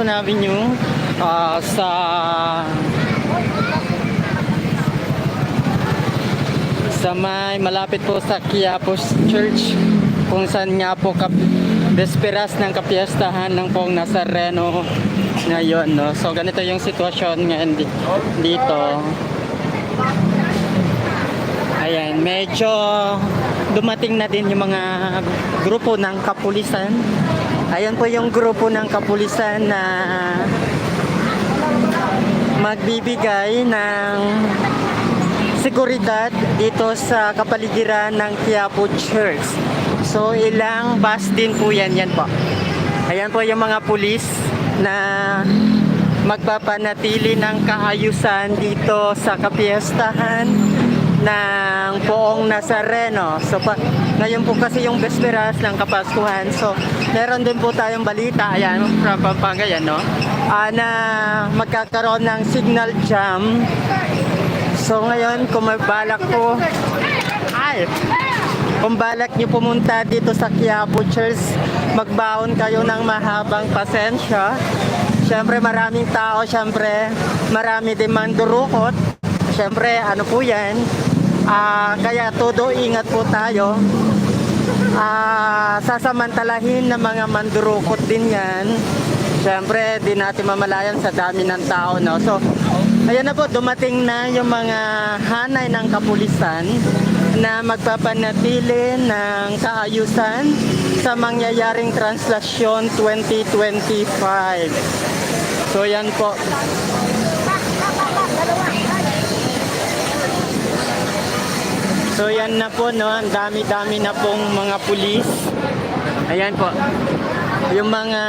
Quezon Avenue ah, sa sa may malapit po sa Quiapos Church kung saan nga po kap desperas ng kapiyastahan ng pong Nazareno ngayon no? So ganito yung sitwasyon ngayon di- dito. Ayan medyo dumating na din yung mga grupo ng kapulisan ayan po yung grupo ng kapulisan na magbibigay ng seguridad dito sa kapaligiran ng Quiapo Church. So ilang bus din po yan, yan po. Ayan po yung mga pulis na magpapanatili ng kaayusan dito sa kapiestahan ng Poong Nazareno. So pa, ngayon po kasi yung Vesperas ng Kapaskuhan. So meron din po tayong balita, ayan, from Pampanga yan, no? Ah, na magkakaroon ng signal jam So ngayon, kung may balak po, ay, kung balak niyo pumunta dito sa Quiapo Church, magbaon kayo ng mahabang pasensya. Siyempre maraming tao, siyempre marami din mandurukot. Siyempre, ano po yan, ah, kaya todo ingat po tayo. Ah, sasamantalahin ng mga mandurukot din yan. Siyempre, di natin mamalayan sa dami ng tao, no? So, ayan na po, dumating na yung mga hanay ng kapulisan na magpapanatili ng kaayusan sa mangyayaring translasyon 2025. So, yan po. So yan na po no, ang dami-dami na pong mga pulis. Ayan po. Yung mga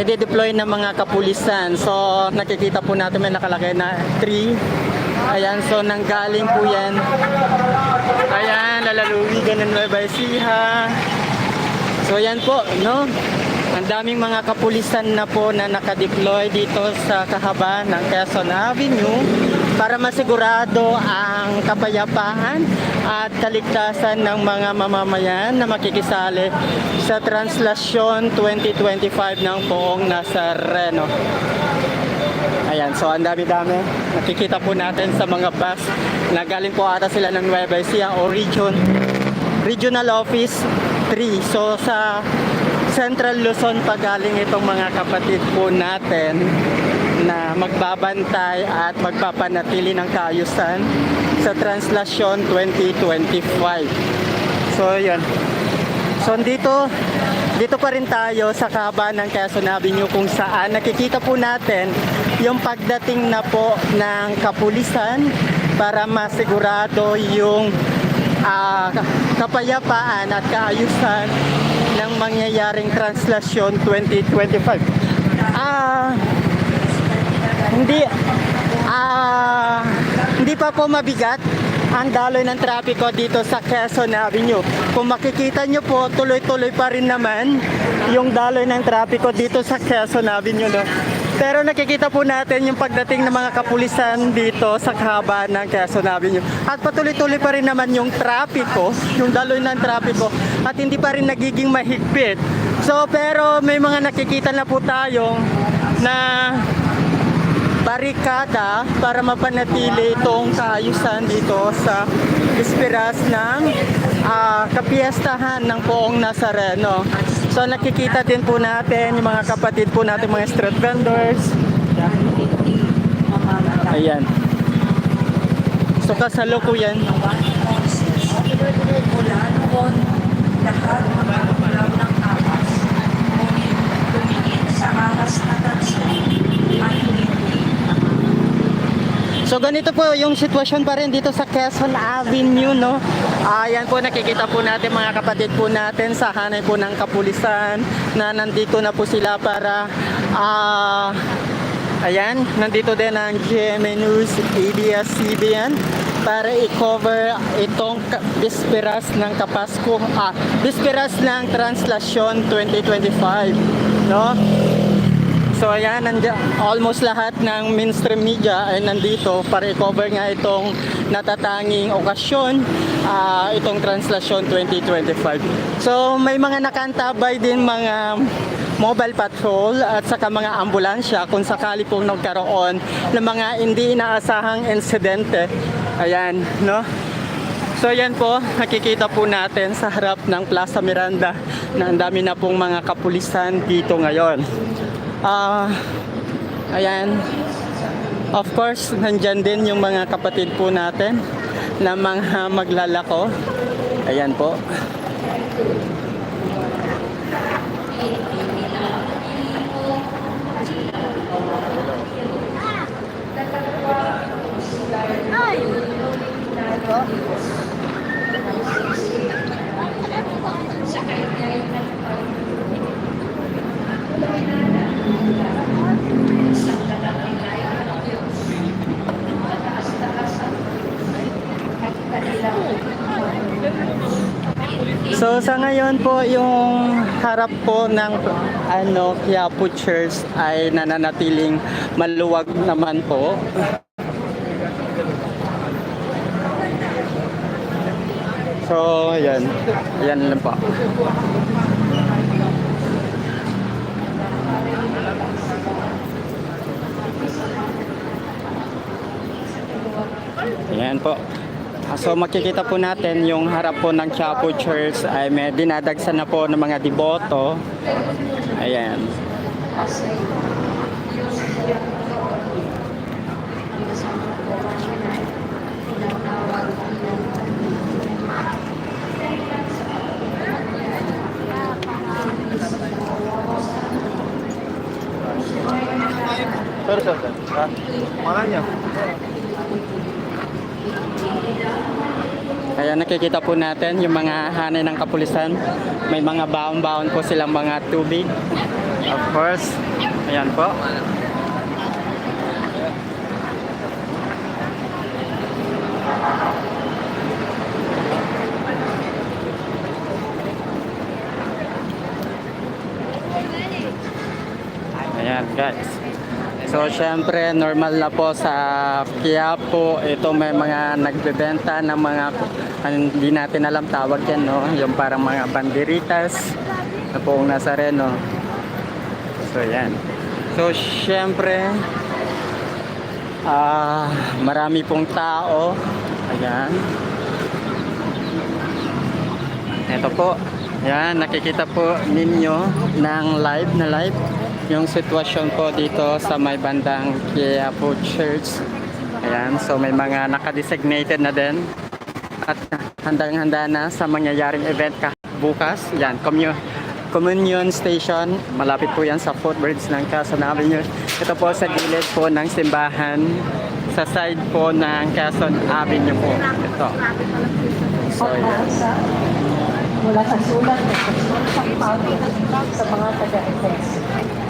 i-deploy na mga kapulisan. So nakikita po natin may nakalagay na 3. Ayan, so nanggaling po yan. Ayan, lalaluwigan ng Nueva Ecija. So yan po, no? Ang daming mga kapulisan na po na nakadeploy dito sa kahaba ng Quezon Avenue para masigurado ang kapayapaan at kaligtasan ng mga mamamayan na makikisali sa Translasyon 2025 ng Poong Nazareno. Ayan, so ang dami-dami. Nakikita po natin sa mga bus na galing po ata sila ng Nueva Ecija o region, regional office 3. So sa Central Luzon pa galing itong mga kapatid po natin na magbabantay at magpapanatili ng kaayusan sa Translasyon 2025. So yan. So dito, dito pa rin tayo sa kaba ng Quezon Avenue kung saan nakikita po natin yung pagdating na po ng kapulisan para masigurado yung ah, kapayapaan at kaayusan ng mangyayaring translasyon 2025. Ah, hindi ah hindi pa po mabigat ang daloy ng trapiko dito sa Quezon Avenue. Kung makikita nyo po, tuloy-tuloy pa rin naman yung daloy ng trapiko dito sa Quezon Avenue. No? Pero nakikita po natin yung pagdating ng mga kapulisan dito sa kahaba ng Quezon Avenue. At patuloy-tuloy pa rin naman yung trapiko, yung daloy ng trapiko, at hindi pa rin nagiging mahigpit. So, pero may mga nakikita na po tayo na barikada para mapanatili itong kaayusan dito sa Esperas ng ah, kapiestahan ng Poong Nazareno. So nakikita din po natin yung mga kapatid po natin mga street vendors. Ayan. So kasalukuyan. Mula noon, lahat magkakulaw ng tapas. Ngunit tumingin sa aras na tanso ay hindi. So ganito po yung sitwasyon pa rin dito sa Quezon Avenue, no? Ayan po, nakikita po natin mga kapatid po natin sa hanay po ng kapulisan na nandito na po sila para ah ayan, nandito din ang GMA News ABS-CBN para i-cover itong bisperas ng Kapasko, ah, bisperas ng Translasyon 2025, no? So ayan, nandiyan, almost lahat ng mainstream media ay nandito para i-cover nga itong natatanging okasyon, ah, itong Translasyon 2025. So may mga nakantabay din mga mobile patrol at saka mga ambulansya kung sakali pong nagkaroon ng mga hindi inaasahang insidente. Ayan, no? So yan po, nakikita po natin sa harap ng Plaza Miranda na ang dami na pong mga kapulisan dito ngayon. Ah, ayan. Of course, nandyan din yung mga kapatid po natin na mga maglalako. Ayan po. So sa ngayon po yung harap po ng ano Quiapo Church ay nananatiling maluwag naman po. So, yan. Yan lang po. Ayan po. So makikita po natin yung harap po ng Quiapo Church ay may dinadagsan na po ng mga deboto. Ayan. Sir, sir. Ha? Mana Kaya nakikita po natin yung mga hanay ng kapulisan. May mga baon-baon po silang mga tubig. Of course. Ayan po. Ayan guys. So syempre normal na po sa Quiapo ito may mga nagbebenta ng mga hindi natin alam tawag yan no yung parang mga banderitas na poong Nazareno. So yan. So syempre ah marami pong tao. Ayan. Ito po. Yan, nakikita po ninyo ng live na live yung sitwasyon po dito sa may bandang Quiapo Church. Ayan, so may mga nakadesignated na din at handang-handa na sa mangyayaring event ka bukas. Yan, commu Communion Station. Malapit po yan sa footbridge ng Quezon Avenue. Ito po sa gilid po ng simbahan sa side po ng Quezon Avenue po. Ito. So, yan. mula sa sulat ng sa mga taga-Efes.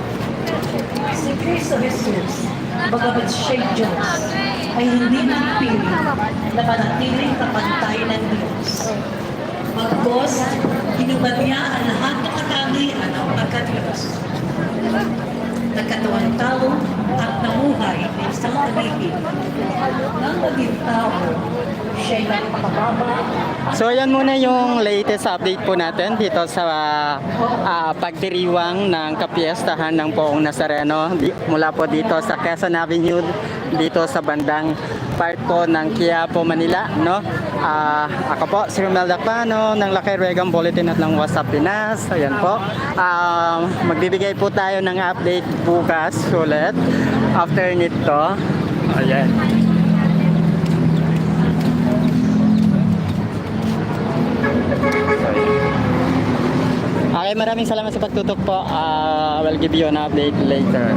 Si Cristo Jesus, bagamat siya'y Diyos, ay hindi nagpili na manatiling kapantay ng Diyos. Bagkos, hinubad niya ang lahat ng katangian ng pagka-Diyos. Nagkatawang tao at namuhay ng isang paligid. Nang maging tao, So yan muna yung latest update po natin dito sa ah, pagdiriwang ng kapiestahan ng Poong Nazareno di, mula po dito sa Quezon Avenue dito sa bandang part po ng Quiapo, Manila no? Ah, ako po si Romel Dacpano ng Lakay Regan Bulletin at ng WhatsApp Pinas. Ayan po. Ah, magbibigay po tayo ng update bukas ulit after nito. Ayan Okay, maraming salamat sa pagtutok po. I will give you an update later.